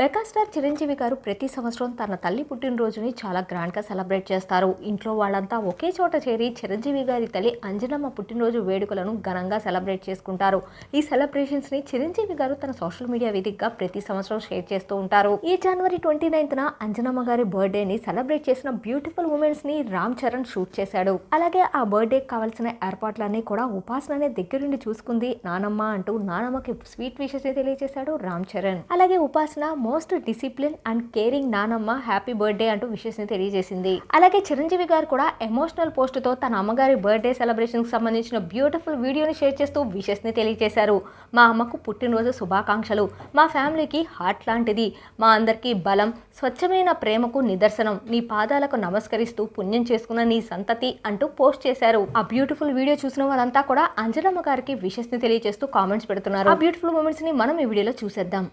Megastar Chiranjeevi గారు ప్రతి సంవత్సరం తన తల్లి పుట్టినరోజుని చాలా గ్రాండ్గా సెలబ్రేట్ చేస్తారు. ఇంట్లో వాళ్ళంతా ఒకే చోట చేరి చిరంజీవి గారి తల్లి అంజనమ్మ పుట్టినరోజు వేడుకలను ఘనంగా సెలబ్రేట్ చేసుకుంటారు. ఈ సెలబ్రేషన్స్ని చిరంజీవి గారు తన సోషల్ మీడియా వేదికగా ప్రతి సంవత్సరం షేర్ చేస్తూ ఉంటారు. ఈ జనవరి ట్వంటీ నైన్త్న అంజనమ్మ గారి బర్త్డేని సెలబ్రేట్ చేసిన బ్యూటిఫుల్ ఉమెన్స్ని ని రామ్ చరణ్ షూట్ చేశాడు. అలాగే ఆ బర్త్డేకి కావాల్సిన ఏర్పాట్లన్నీ కూడా ఉపాసననే దగ్గరుండి చూసుకుంది. నానమ్మ అంటూ నానమ్మకి స్వీట్ విషెస్ తెలియజేశాడు రామ్ చరణ్. అలాగే Upasana most discipline and caring నానమ్మ హ్యాపీ బర్త్డే అంటూ విషెస్ని తెలియజేసింది. అలాగే చిరంజీవి గారు కూడా ఎమోషనల్ పోస్ట్తో తన అమ్మగారి బర్త్డే సెలబ్రేషన్కి సంబంధించిన బ్యూటిఫుల్ వీడియోని షేర్ చేస్తూ విషెస్ని తెలియజేశారు. మా అమ్మకు పుట్టినరోజు శుభాకాంక్షలు. మా ఫ్యామిలీకి హార్ట్ లాంటిది. మా అందరికీ బలం స్వచ్ఛమైన ప్రేమకు నిదర్శనం. నీ పాదాలకు నమస్కరిస్తూ పుణ్యం చేసుకున్న నీ సంతతి అంటూ పోస్ట్ చేశారు. ఆ బ్యూటిఫుల్ వీడియో చూసిన వాళ్ళంతా కూడా అంజనమ్మ గారికి విషెస్ని తెలియజేస్తూ కామెంట్స్ పెడుతున్నారు. ఆ బ్యూటిఫుల్ మూమెంట్స్ని మనం ఈ వీడియోలో చూసేద్దాం.